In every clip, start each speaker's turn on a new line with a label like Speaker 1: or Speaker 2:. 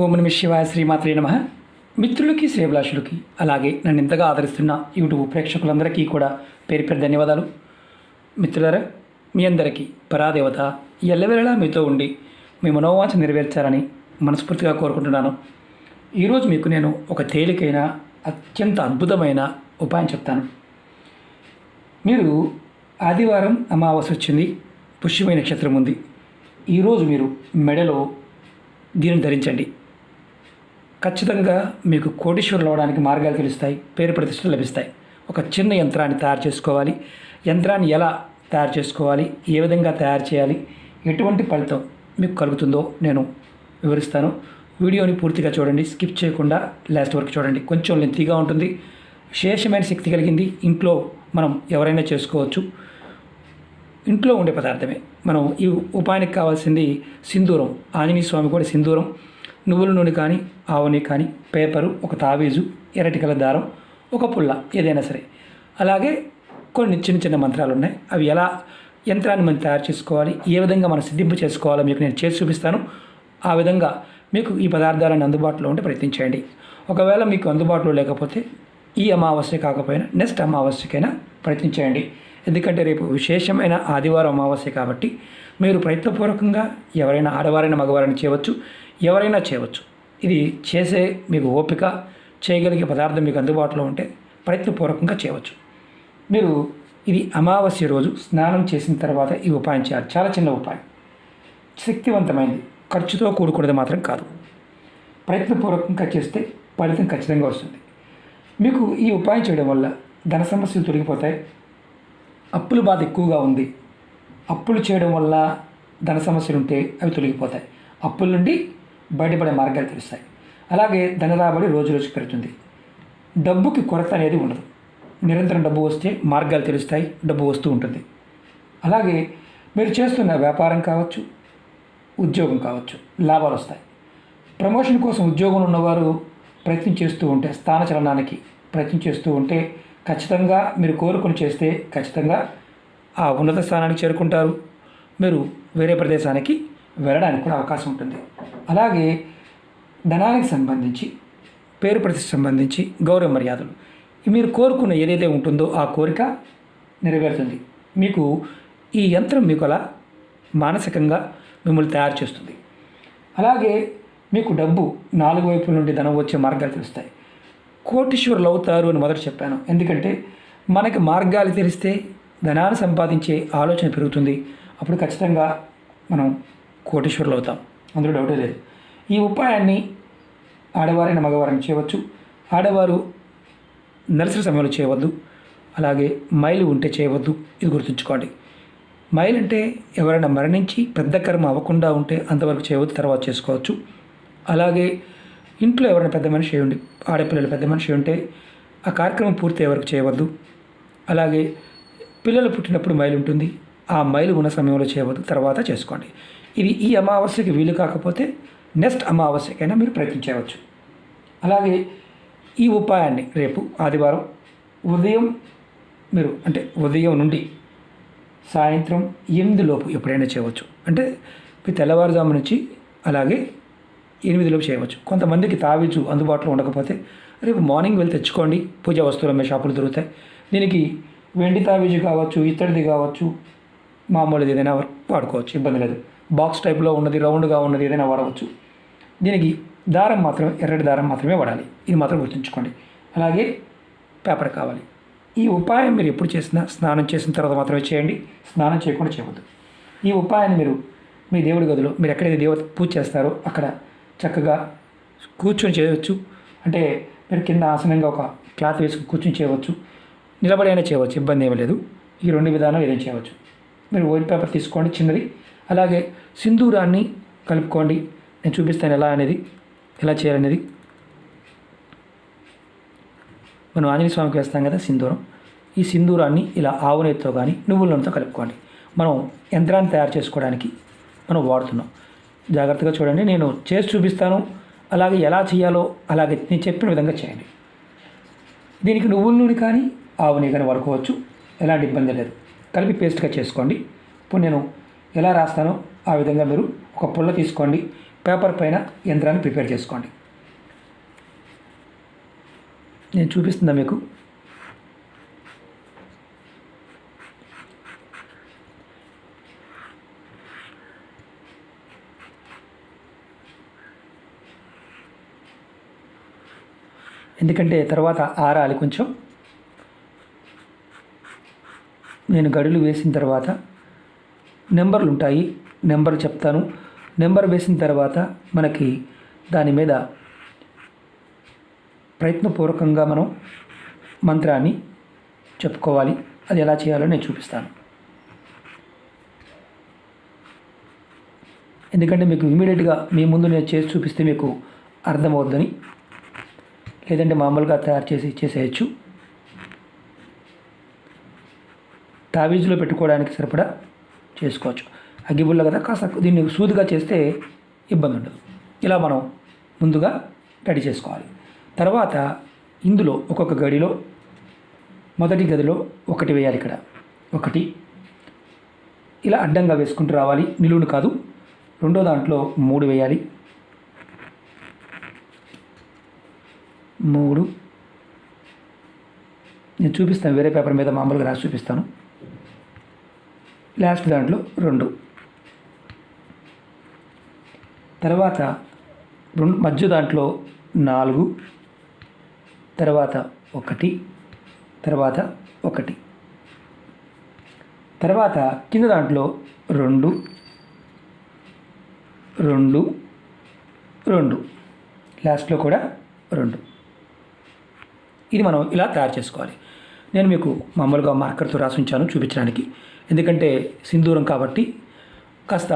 Speaker 1: ఓం నమ శివాయ శ్రీమాత్రే నమ. మిత్రులకి శ్రేభిలాషులకి అలాగే నన్ను ఇంతగా ఆదరిస్తున్న యూట్యూబ్ ప్రేక్షకులందరికీ కూడా పేరు పేరు ధన్యవాదాలు. మిత్రులారా మీ అందరికీ పరాదేవత ఎల్లవేళలా మీతో ఉండి మీ మనోవాంఛ నెరవేర్చాలని మనస్ఫూర్తిగా కోరుకుంటున్నాను. ఈరోజు మీకు నేను ఒక తేలికైన అత్యంత అద్భుతమైన ఉపాయం చెప్తాను. మీరు ఆదివారం అమావాస్య వచ్చింది పుష్యమైన నక్షత్రం ఉంది. ఈరోజు మీరు మెడలో దీనిని ధరించండి. ఖచ్చితంగా మీకు కోటీశ్వరులు అవడానికి మార్గాలు తెలుస్తాయి పేరు ప్రతిష్టలు లభిస్తాయి. ఒక చిన్న యంత్రాన్ని తయారు చేసుకోవాలి. యంత్రాన్ని ఎలా తయారు చేసుకోవాలి? ఏ విధంగా తయారు చేయాలి? ఎటువంటి ఫలితం మీకు కలుగుతుందో నేను వివరిస్తాను. వీడియోని పూర్తిగా చూడండి స్కిప్ చేయకుండా లాస్ట్ వరకు చూడండి. కొంచెం లెంతీగా ఉంటుంది. విశేషమైన శక్తి కలిగింది. ఇంట్లో మనం ఎవరైనా చేసుకోవచ్చు. ఇంట్లో ఉండే పదార్థమే. మనం ఈ ఉపాయానికి కావాల్సింది సింధూరం. ఆంజనేయ స్వామి కూడా సింధూరం. నువ్వుల నూనె కానీ ఆవు కానీ పేపరు ఒక తావీజు ఎరటికల దారం ఒక పుల్ల ఏదైనా సరే. అలాగే కొన్ని చిన్న చిన్న మంత్రాలు ఉన్నాయి. అవి ఎలా యంత్రాన్ని మనం తయారు చేసుకోవాలి ఏ విధంగా మనం సిద్ధింపు చేసుకోవాలో మీకు నేను చేసి చూపిస్తాను. ఆ విధంగా మీకు ఈ పదార్థాలను అందుబాటులో ఉంటే ప్రయత్నించండి ఒకవేళ మీకు అందుబాటులో లేకపోతే ఈ అమావాస్య కాకపోయినా నెక్స్ట్ అమావాస్యకైనా ప్రయత్నించండి ఎందుకంటే రేపు విశేషమైన ఆదివారం అమావాస్య కాబట్టి మీరు ప్రయత్నపూర్వకంగా ఎవరైనా ఆడవారైనా మగవారైనా చేయవచ్చు ఎవరైనా చేయవచ్చు. ఇది చేసే మీకు ఓపిక చేయగలిగే పదార్థం మీకు అందుబాటులో ఉంటే ప్రయత్నపూర్వకంగా చేయవచ్చు. మీరు ఇది అమావాస్య రోజు స్నానం చేసిన తర్వాత ఈ ఉపాయం చేయాలి. చాలా చిన్న ఉపాయం. శక్తివంతమైనది. ఖర్చుతో కూడుకున్నది మాత్రం కాదు. ప్రయత్నపూర్వకంగా చేస్తే ఫలితం ఖచ్చితంగా వస్తుంది. మీకు ఈ ఉపాయం చేయడం వల్ల ధన సమస్యలు తొలగిపోతాయి. అప్పుల బాధ ఎక్కువగా ఉంది. అప్పులు చేయడం వల్ల ధన సమస్యలు ఉంటే అవి తొలగిపోతాయి. అప్పుల నుండి బయటపడే మార్గాలు తెలుస్తాయి. అలాగే ధన రాబడి రోజు రోజుకి పెరుగుతుంది. డబ్బుకి కొరత అనేది ఉండదు. నిరంతరం డబ్బు వస్తే మార్గాలు తెలుస్తాయి డబ్బు వస్తూ ఉంటుంది. అలాగే మీరు చేస్తున్న వ్యాపారం కావచ్చు ఉద్యోగం కావచ్చు లాభాలు వస్తాయి. ప్రమోషన్ కోసం ఉద్యోగంలో ఉన్నవారు ప్రయత్నం చేస్తూ ఉంటే స్థానచలనానికి ప్రయత్నం చేస్తూ ఉంటే ఖచ్చితంగా మీరు కోరుకుని చేస్తే ఖచ్చితంగా ఆ ఉన్నత స్థానానికి చేరుకుంటారు. మీరు వేరే ప్రదేశానికి వెళ్ళడానికి కూడా అవకాశం ఉంటుంది. అలాగే ధనానికి సంబంధించి పేరు ప్రతిష్ట సంబంధించి గౌరవ మర్యాదలు. మీరు కోరుకున్న ఏదైతే ఉంటుందో ఆ కోరిక నెరవేరుతుంది. మీకు ఈ యంత్రం మీకు అలా మానసికంగా మిమ్మల్ని తయారు చేస్తుంది. అలాగే మీకు డబ్బు నాలుగు వైపుల నుండి ధనం వచ్చే మార్గాలు తెలుస్తాయి. కోటీశ్వరులు అవుతారు అని మొదట చెప్పాను. ఎందుకంటే మనకి మార్గాలు తెలిస్తే ధనాన్ని సంపాదించే ఆలోచన పెరుగుతుంది. అప్పుడు ఖచ్చితంగా మనం కోటీశ్వరులు అవుతాం. అందులో డౌటే లేదు. ఈ ఉపాయాన్ని ఆడవారైన మగవారిని చేయవచ్చు. ఆడవారు నర్సరీ సమయంలో చేయవద్దు. అలాగే మైలు ఉంటే చేయవద్దు. ఇది గుర్తుంచుకోండి. మైలు అంటే ఎవరైనా మరణించి పెద్ద కర్మ అవ్వకుండా ఉంటే అంతవరకు చేయవద్దు తర్వాత చేసుకోవచ్చు. అలాగే ఇంట్లో ఎవరైనా పెద్ద మనిషి ఉండి ఆడపిల్లలు పెద్ద మనిషి ఉంటే ఆ కార్యక్రమం పూర్తి ఎవరికి చేయవద్దు. అలాగే పిల్లలు పుట్టినప్పుడు మైలు ఉంటుంది. ఆ మైలు ఉన్న సమయంలో చేయవద్దు. తర్వాత చేసుకోండి. ఇది ఈ అమావాస్యకి వీలు కాకపోతే నెక్స్ట్ అమావాస్యకైనా మీరు ప్రయత్నించవచ్చు. అలాగే ఈ ఉపాయాన్ని రేపు ఆదివారం ఉదయం మీరు అంటే ఉదయం నుండి సాయంత్రం ఎనిమిది లోపు ఎప్పుడైనా చేయవచ్చు. అంటే మీ తెల్లవారుజాము నుంచి అలాగే ఎనిమిదిలోపు చేయవచ్చు. కొంతమందికి తావిజు అందుబాటులో ఉండకపోతే రేపు మార్నింగ్ వెళ్ళి తెచ్చుకోండి. పూజా వస్తువులు అమ్మే షాపులు దొరుకుతాయి. దీనికి వెండి తావీజు కావచ్చు ఇత్తడిది కావచ్చు మామూలుది ఏదైనా వాడుకోవచ్చు ఇబ్బంది లేదు. బాక్స్ టైప్లో ఉన్నది రౌండ్గా ఉన్నది ఏదైనా వాడవచ్చు. దీనికి దారం మాత్రమే ఎర్రటి దారం మాత్రమే వాడాలి. ఇది మాత్రం గుర్తుంచుకోండి. అలాగే పేపర్ కావాలి. ఈ ఉపాయం మీరు ఎప్పుడు చేసినా స్నానం చేసిన తర్వాత మాత్రమే చేయండి. స్నానం చేయకుండా చేయవద్దు. ఈ ఉపాయాన్ని మీరు మీ దేవుడి గదిలో మీరు ఎక్కడైతే దేవత పూజ చేస్తారో అక్కడ చక్కగా కూర్చొని చేయవచ్చు. అంటే మీరు కింద ఆసనంగా ఒక క్లాత్ వేసుకుని కూర్చొని చేయవచ్చు. నిలబడి అయినా చేయవచ్చు ఇబ్బంది ఏమీ లేదు. ఈ రెండు విధానం ఏదైనా చేయవచ్చు. మీరు వైట్ పేపర్ తీసుకోండి చిన్నది. అలాగే సింధూరాన్ని కలుపుకోండి. నేను చూపిస్తాను ఎలా అనేది ఎలా చేయాలనేది. మనం ఆంజనేయ స్వామికి వేస్తాం కదా సింధూరం. ఈ సింధూరాన్ని ఇలా ఆవు నెయ్యితో కానీ నువ్వుల నూనెతో కలుపుకోండి. మనం యంత్రాన్ని తయారు చేసుకోవడానికి మనం వాడుతున్నాం. జాగ్రత్తగా చూడండి. నేను చేసి చూపిస్తాను. అలాగే ఎలా చేయాలో అలాగే నేను చెప్పిన విధంగా చేయండి. దీనికి నువ్వుల నూనె కానీ ఆవు నీగని కానీ ఎలాంటి ఇబ్బంది లేదు. కలిపి పేస్ట్గా చేసుకోండి. ఇప్పుడు నేను ఎలా రాస్తానో ఆ విధంగా మీరు ఒక పుల్ల తీసుకోండి. పేపర్ పైన యంత్రాన్ని ప్రిపేర్ చేసుకోండి. నేను చూపిస్తుందా మీకు? ఎందుకంటే తర్వాత ఆరాలి కొంచెం. నేను గడులు వేసిన తర్వాత నెంబర్లు ఉంటాయి నెంబర్ చెప్తాను. నెంబర్ వేసిన తర్వాత మనకి దాని మీద ప్రయత్నపూర్వకంగా మనం మంత్రాన్ని చెప్పుకోవాలి. అది ఎలా చేయాలో నేను చూపిస్తాను. ఎందుకంటే మీకు ఇమీడియట్గా మీ ముందు నేను చేసి చూపిస్తే మీకు అర్థమవుద్దని లేదంటే మామూలుగా తయారు చేసి చేసేయచ్చు. తావీజులో పెట్టుకోవడానికి సరిపడా చేసుకోవచ్చు. అగ్గిబుల్ల కదా కాస్త దీన్ని సూదిగా చేస్తే ఇబ్బంది ఉండదు. ఇలా మనం ముందుగా రెడీ చేసుకోవాలి. తర్వాత ఇందులో ఒక్కొక్క గడిలో మొదటి గదిలో ఒకటి వేయాలి ఇక్కడ. ఒకటి. ఇలా అడ్డంగా వేసుకుంటూ రావాలి. నిలువును కాదు రెండో దాంట్లో మూడు వేయాలి. మూడు. నేను చూపిస్తాను వేరే పేపర్ మీద మామూలుగా రాసి చూపిస్తాను. లాస్ట్ దాంట్లో రెండు. తర్వాత రెండు మధ్య దాంట్లో నాలుగు తర్వాత ఒకటి తర్వాత ఒకటి. తర్వాత కింద దాంట్లో రెండు రెండు రెండు. లాస్ట్లో కూడా రెండు. ఇది మనం ఇలా తయారు చేసుకోవాలి. నేను మీకు మామూలుగా మార్కర్తో రాసి ఉంచాను చూపించడానికి. ఎందుకంటే సింధూరం కాబట్టి కాస్త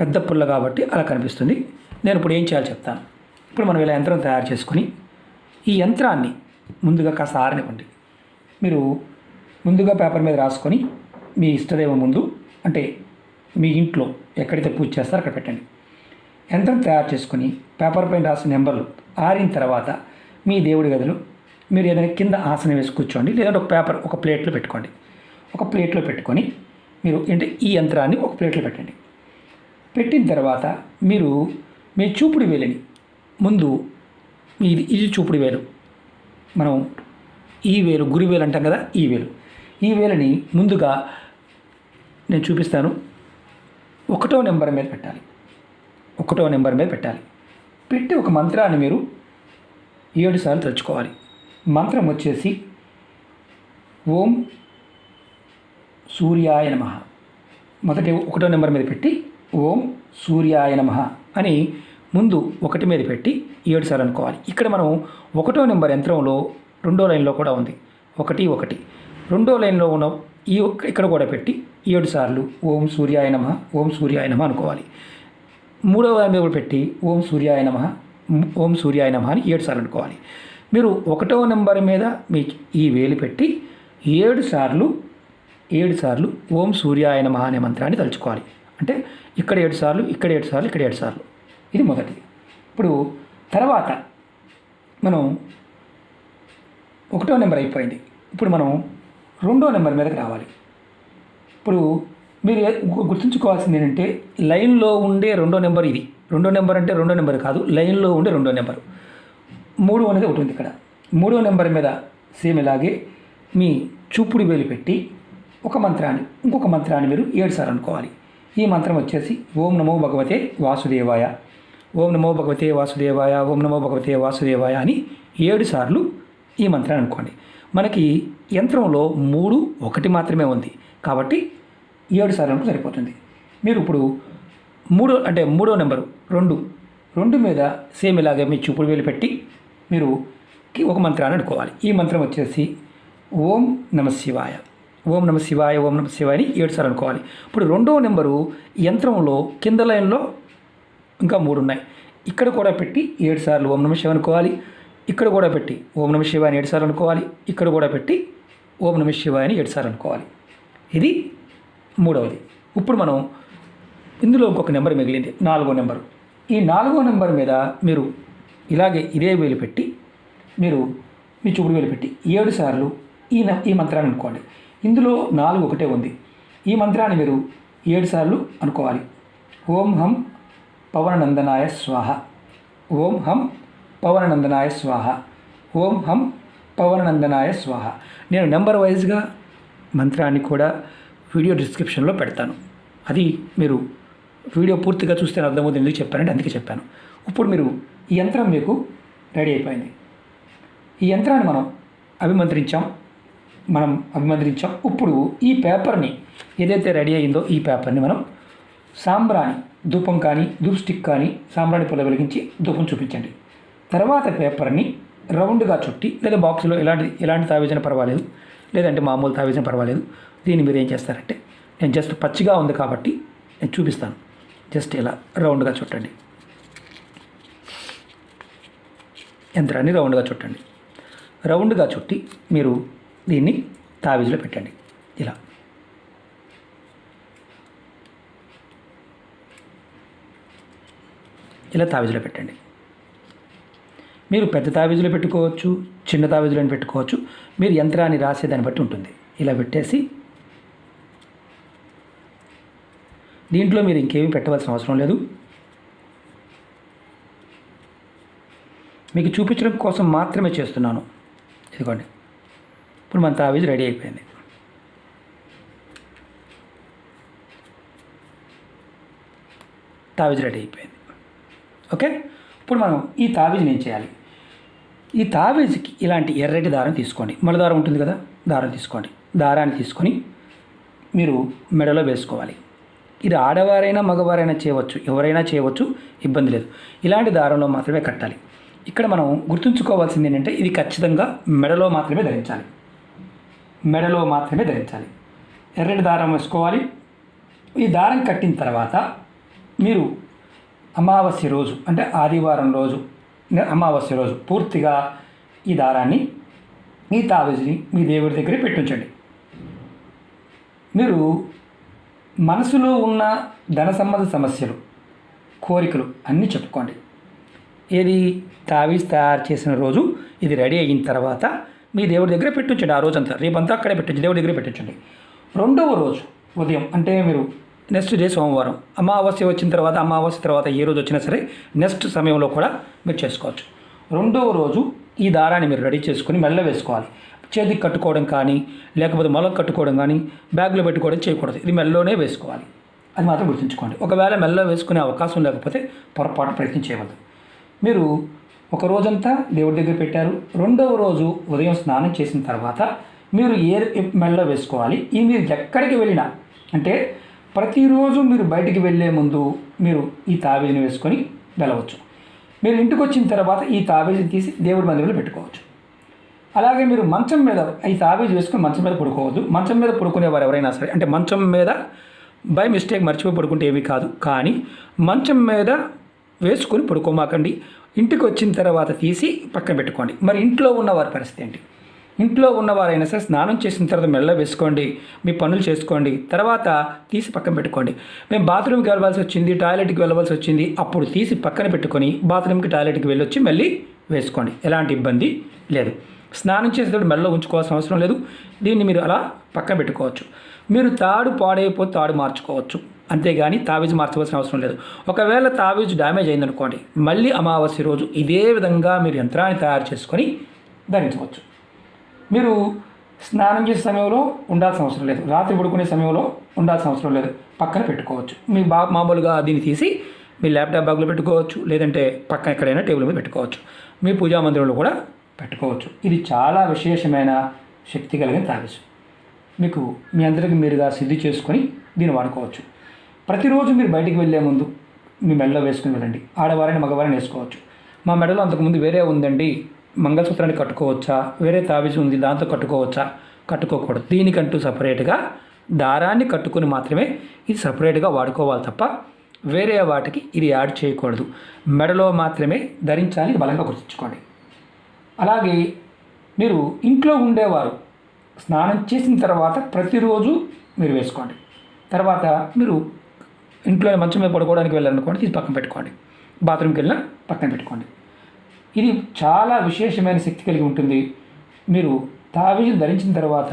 Speaker 1: పెద్ద పుల్ల కాబట్టి అలా కనిపిస్తుంది. నేను ఇప్పుడు ఏం చేయాలో చెప్తాను. ఇప్పుడు మనం ఇలా యంత్రం తయారు చేసుకొని ఈ యంత్రాన్ని ముందుగా కాస్త ఆరనివ్వండి. మీరు ముందుగా పేపర్ మీద రాసుకొని మీ ఇష్టదైవం ముందు అంటే మీ ఇంట్లో ఎక్కడైతే పూజ చేస్తారో అక్కడ పెట్టండి. యంత్రం తయారు చేసుకొని పేపర్ పైన రాసిన నెంబర్లు ఆరిన తర్వాత మీ దేవుడి గదిలో మీరు ఏదైనా కింద ఆసనం వేసి కూర్చోండి లేదంటే ఒక పేపర్ ఒక ప్లేట్లో పెట్టుకోండి. ఒక ప్లేట్లో పెట్టుకొని మీరు అంటే ఈ యంత్రాన్ని ఒక ప్లేట్లో పెట్టండి. పెట్టిన తర్వాత మీరు మీ చూపుడు వేలని ముందు ఇది ఇది చూపుడు వేలు. మనం ఈ వేలు గురి వేలు అంటాం కదా ఈ వేలు. ఈ వేలని ముందుగా నేను చూపిస్తాను. ఒకటో నెంబర్ మీద పెట్టాలి. ఒకటో నెంబర్ మీద పెట్టాలి. పెట్టి ఒక మంత్రాన్ని మీరు ఏడు సార్లు తెచ్చుకోవాలి మంత్రం వచ్చేసి ఓం సూర్యాయ నమ. మొదటి ఒకటో నెంబర్ మీద పెట్టి ఓం సూర్యాయ నమ అని ముందు ఒకటి మీద పెట్టి ఏడు సార్లు అనుకోవాలి. ఇక్కడ మనం ఒకటో నెంబర్ యంత్రంలో రెండో లైన్లో కూడా ఉంది. ఒకటి ఒకటి. రెండో లైన్లో ఉన్న ఈ ఒక్క- ఇక్కడ కూడా పెట్టి ఏడు సార్లు ఓం సూర్యాయ నమ ఓం సూర్యాయ నమ అనుకోవాలి. మూడవ దాని మీద కూడా పెట్టి ఓం సూర్యాయ నమ ఓం సూర్యాయ నమ అని ఏడు సార్లు అనుకోవాలి. మీరు ఒకటవ నెంబర్ మీద మీ ఈ వేలు పెట్టి ఏడు సార్లు ఏడు సార్లు ఓం సూర్యాయ నమ అనే మంత్రాన్ని తలుచుకోవాలి. అంటే ఇక్కడ ఏడు సార్లు ఇక్కడ ఏడు సార్లు ఇక్కడ ఏడు సార్లు. ఇది మొదటిది. ఇప్పుడు తర్వాత మనం ఒకటో నెంబర్ అయిపోయింది. ఇప్పుడు మనం రెండో నెంబర్ మీదకి రావాలి. ఇప్పుడు మీరు గుర్తుంచుకోవాల్సింది ఏంటంటే లైన్లో ఉండే రెండో నెంబర్ ఇది. రెండో నెంబర్ అంటే రెండో నెంబర్ కాదు లైన్లో ఉండే రెండో నెంబర్. మూడు అనేది ఒకటి ఉంది ఇక్కడ. మూడో నెంబర్ మీద సేమ్ ఇలాగే మీ చూపుడు వేలు పెట్టి ఒక మంత్రాన్ని ఇంకొక మంత్రాన్ని మీరు ఏడు అనుకోవాలి. ఈ మంత్రం వచ్చేసి ఓం నమో భగవతే వాసుదేవాయ. ఓం నమో భగవతే వాసుదేవాయ ఓం నమో భగవతే వాసుదేవాయ అని ఏడు సార్లు ఈ మంత్రాన్ని అనుకోండి. మనకి యంత్రంలో మూడు ఒకటి మాత్రమే ఉంది. కాబట్టి ఏడు సార్లు అనుకో సరిపోతుంది. మీరు ఇప్పుడు మూడో అంటే మూడో నెంబరు రెండు రెండు మీద సేమ్ ఇలాగే మీ చూపుడు వేలు పెట్టి మీరు ఒక మంత్రాన్ని అనుకోవాలి. ఈ మంత్రం వచ్చేసి ఓం నమ శివాయ. ఓం నమ శివాయ ఓం నమ శివాయ అని ఏడుసార్లు అనుకోవాలి. ఇప్పుడు రెండో నెంబరు యంత్రంలో కింద లైన్లో ఇంకా మూడు ఉన్నాయి. ఇక్కడ కూడా పెట్టి ఏడు సార్లు ఓం నమ శివ అనుకోవాలి. ఇక్కడ కూడా పెట్టి ఓం నమ శివాయ అని ఏడు సార్లు అనుకోవాలి. ఇక్కడ కూడా పెట్టి ఓం నమ శివాయ అని ఏడు సార్లు అనుకోవాలి. ఇది మూడవది. ఇప్పుడు మనం ఇందులో ఇంకొక నెంబర్ మిగిలింది. నాలుగో నెంబరు. ఈ నాలుగో నెంబర్ మీద మీరు ఇలాగే ఇదే వేలు పెట్టి మీరు మీ చూపుడు వేలు పెట్టి ఏడు సార్లు ఈ న- ఈ మంత్రాన్ని అనుకోండి. ఇందులో నాలుగు ఒకటే ఉంది. ఈ మంత్రాన్ని మీరు ఏడు సార్లు అనుకోవాలి. ఓం హం పవననందనాయ స్వాహ. ఓం హం పవననందనాయ స్వాహ. ఓం హం పవననందనాయ స్వాహ. నేను నెంబర్ వైజ్గా మంత్రాన్ని కూడా వీడియో డిస్క్రిప్షన్లో పెడతాను. అది మీరు వీడియో పూర్తిగా చూస్తే అర్థమవుతుంది ఎందుకు చెప్పానంటే అందుకే చెప్పాను. ఇప్పుడు మీరు ఈ యంత్రం మీకు రెడీ అయిపోయింది. ఈ యంత్రాన్ని మనం అభిమంత్రించాం. మనం అభిమంత్రించాం. ఇప్పుడు ఈ పేపర్ని ఏదైతే రెడీ అయిందో ఈ పేపర్ని మనం సాంబ్రాణి ధూపం కానీ ధూప్ స్టిక్ కానీ సాంబ్రాణి పొల వెలిగించి ధూపం చూపించండి. తర్వాత పేపర్ని రౌండ్గా చుట్టి లేదా బాక్స్లో ఎలాంటి ఎలాంటి తావేజన పర్వాలేదు లేదంటే మామూలు తావేజన పర్వాలేదు దీన్ని మీరు ఏం చేస్తారంటే నేను జస్ట్ పచ్చిగా ఉంది కాబట్టి నేను చూపిస్తాను. జస్ట్ ఇలా రౌండ్గా చుట్టండి. యంత్రాన్ని రౌండ్గా చుట్టండి. రౌండ్గా చుట్టి మీరు దీన్ని తావీజులో పెట్టండి. ఇలా. ఇలా తావీజులో పెట్టండి. మీరు పెద్ద తావీజులో పెట్టుకోవచ్చు చిన్న తావీజులో పెట్టుకోవచ్చు. మీరు యంత్రాన్ని రాసేదాన్ని బట్టి ఉంటుంది. ఇలా పెట్టేసి దీంట్లో మీరు ఇంకేమీ పెట్టవలసిన అవసరం లేదు. మీకు చూపించడం కోసం మాత్రమే చేస్తున్నాను. ఇదిగోండి. ఇప్పుడు మన తావీజ్ రెడీ అయిపోయింది. తావీజ్ రెడీ అయిపోయింది. ఓకే? ఇప్పుడు మనం ఈ తావీజ్ని ఏం చేయాలి? ఈ తావీజ్కి ఇలాంటి ఎర్రటి దారం తీసుకోండి. మళ్ళీ దారం ఉంటుంది కదా? దారం తీసుకోండి. దారాన్ని తీసుకొని మీరు మెడలో వేసుకోవాలి. ఇది ఆడవారైనా మగవారైనా చేయవచ్చు. ఎవరైనా చేయవచ్చు. ఇబ్బంది లేదు. ఇలాంటి దారంలో మాత్రమే కట్టాలి. ఇక్కడ మనం గుర్తుంచుకోవాల్సింది ఏంటంటే ఇది ఖచ్చితంగా మెడలో మాత్రమే ధరించాలి. మెడలో మాత్రమే ధరించాలి. ఎర్రటి దారం వేసుకోవాలి. ఈ దారం కట్టిన తర్వాత మీరు అమావాస్య రోజు అంటే ఆదివారం రోజు అమావాస్య రోజు పూర్తిగా ఈ దారాన్ని మీ తావేజుని మీ దేవుడి దగ్గరే పెట్టించండి. మీరు మనసులో ఉన్న ధన సంబంధ సమస్యలు కోరికలు అన్నీ చెప్పుకోండి. ఏది? తావీజ్ తయారు చేసిన రోజు ఇది రెడీ అయిన తర్వాత మీ దేవుడి దగ్గర పెట్టించండి. ఆ రోజంతా రేపంతా అక్కడే పెట్టించండి. దేవుడి దగ్గర పెట్టించండి. రెండవ రోజు ఉదయం అంటే మీరు నెక్స్ట్ డే సోమవారం అమావాస్య వచ్చిన తర్వాత అమావాస్య తర్వాత ఏ రోజు వచ్చినా సరే నెక్స్ట్ సమయంలో కూడా మీరు చేసుకోవచ్చు. రెండవ రోజు ఈ దారాన్ని మీరు రెడీ చేసుకుని మెల్ల వేసుకోవాలి. చేతికి కట్టుకోవడం కానీ లేకపోతే మొలకు కట్టుకోవడం కానీ బ్యాగ్లో పెట్టుకోవడం చేయకూడదు. ఇది మెల్లోనే వేసుకోవాలి. అది మాత్రం గుర్తుంచుకోండి. ఒకవేళ మెల్ల వేసుకునే అవకాశం లేకపోతే పొరపాటు ప్రయత్నం చేయవద్దు. మీరు ఒక రోజంతా దేవుడి దగ్గర పెట్టారు. రెండవ రోజు ఉదయం స్నానం చేసిన తర్వాత మీరు ఏ మెడలో వేసుకోవాలి? ఈ మీరు ఎక్కడికి వెళ్ళినా. అంటే ప్రతిరోజు మీరు బయటికి వెళ్ళే ముందు మీరు ఈ తావేజుని వేసుకొని వెళ్ళవచ్చు. మీరు ఇంటికి వచ్చిన తర్వాత ఈ తావేజుని తీసి దేవుడి మందిరంలో పెట్టుకోవచ్చు. అలాగే మీరు మంచం మీద ఈ తావేజ్ వేసుకుని మంచం మీద పడుకోవద్దు. మంచం మీద పడుకునేవారు ఎవరైనా సరే అంటే మంచం మీద బై మిస్టేక్ మర్చిపోయి పడుకుంటే ఏమీ కాదు. కానీ మంచం మీద వేసుకొని పడుకోమాకండి. ఇంటికి వచ్చిన తర్వాత తీసి పక్కన పెట్టుకోండి. మరి ఇంట్లో ఉన్నవారి పరిస్థితి ఏంటి? ఇంట్లో ఉన్నవారైనా సరే స్నానం చేసిన తర్వాత మెల్ల వేసుకోండి. మీ పనులు చేసుకోండి. తర్వాత తీసి పక్కన పెట్టుకోండి. మేము బాత్రూమ్కి వెళ్ళవలసి వచ్చింది టాయిలెట్కి వెళ్ళవలసి వచ్చింది. అప్పుడు తీసి పక్కన పెట్టుకొని బాత్రూమ్కి టాయిలెట్కి వెళ్ళొచ్చి మళ్ళీ వేసుకోండి. ఎలాంటి ఇబ్బంది లేదు. స్నానం చేసేటప్పుడు మెల్ల ఉంచుకోవాల్సిన అవసరం లేదు. దీన్ని మీరు అలా పక్కన పెట్టుకోవచ్చు. మీరు తాడు పాడైపోతే తాడు మార్చుకోవచ్చు. అంతేగాని తావీజు మార్చవలసిన అవసరం లేదు. ఒకవేళ తావీజు డ్యామేజ్ అయిందనుకోండి మళ్ళీ అమావాస్య రోజు ఇదే విధంగా మీరు యంత్రాన్ని తయారు చేసుకొని ధరించవచ్చు. మీరు స్నానం చేసే సమయంలో ఉండాల్సిన అవసరం లేదు. రాత్రి పడుకునే సమయంలో ఉండాల్సిన అవసరం లేదు. పక్కన పెట్టుకోవచ్చు. మీ బా మామూలుగా దీన్ని తీసి మీ ల్యాప్టాప్ బ్యాగ్లో పెట్టుకోవచ్చు లేదంటే పక్కన ఎక్కడైనా టేబుల్ మీద పెట్టుకోవచ్చు. మీ పూజా మందిరంలో కూడా పెట్టుకోవచ్చు. ఇది చాలా విశేషమైన శక్తి కలిగిన తావేసు మీకు మీ అందరికి మీరుగా సిద్ధి చేసుకొని దీన్ని వాడుకోవచ్చు. ప్రతిరోజు మీరు బయటికి వెళ్ళే ముందు మీ మెడలో వేసుకుని వెళ్ళండి. ఆడవారిని మగవారిని వేసుకోవచ్చు. మా మెడలో అంతకుముందు వేరే ఉందండి. మంగళసూత్రాన్ని కట్టుకోవచ్చా? వేరే తావిజు ఉంది దాంతో కట్టుకోవచ్చా? కట్టుకోకూడదు. దీనికంటూ సపరేట్గా దారాన్ని కట్టుకుని మాత్రమే ఇది సపరేట్గా వాడుకోవాలి తప్ప వేరే వాటికి ఇది యాడ్ చేయకూడదు. మెడలో మాత్రమే ధరించాలి బలంగా గుర్తుంచుకోండి. అలాగే మీరు ఇంట్లో ఉండేవారు స్నానం చేసిన తర్వాత ప్రతిరోజు మీరు వేసుకోండి. తర్వాత మీరు ఇంట్లో మంచం మీద పడుకోవడానికి వెళ్ళాలనుకోండి తీసి పక్కన పెట్టుకోండి. బాత్రూమ్కి వెళ్ళినా పక్కన పెట్టుకోండి. ఇది చాలా విశేషమైన శక్తి కలిగి ఉంటుంది. మీరు తావీజు ధరించిన తర్వాత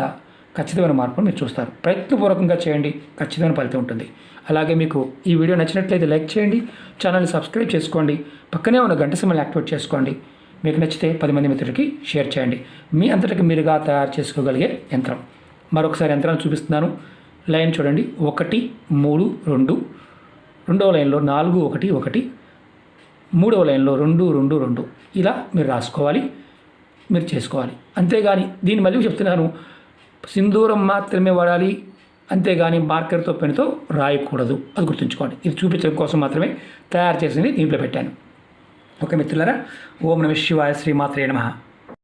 Speaker 1: ఖచ్చితమైన మార్పును మీరు చూస్తారు. ప్రయత్నపూర్వకంగా చేయండి ఖచ్చితమైన ఫలితం ఉంటుంది. అలాగే మీకు ఈ వీడియో నచ్చినట్లయితే లైక్ చేయండి ఛానల్ని సబ్స్క్రైబ్ చేసుకోండి పక్కనే ఉన్న గంట సింబల్ని యాక్టివేట్ చేసుకోండి. మీకు నచ్చితే పది మంది మిత్రులకి షేర్ చేయండి. మీ అంతటికి మీరుగా తయారు చేసుకోగలిగే యంత్రం. మరొకసారి యంత్రాన్ని చూపిస్తున్నాను. లైన్ చూడండి. ఒకటి మూడు రెండు. రెండవ లైన్లో నాలుగు ఒకటి ఒకటి. మూడవ లైన్లో రెండు రెండు రెండు. ఇలా మీరు రాసుకోవాలి. మీరు చేసుకోవాలి. అంతేగాని దీన్ని మళ్ళీ చెప్తున్నాను. సింధూరం మాత్రమే వాడాలి. అంతేగాని మార్కర్తో పెన్తో రాయకూడదు. అది గుర్తుంచుకోండి. ఇది చూపించడం కోసం మాత్రమే తయారు చేసింది దీంట్లో పెట్టాను. ఓకే మిత్రులారా ఓం నమ శివాయ శ్రీమాత్రే నమ.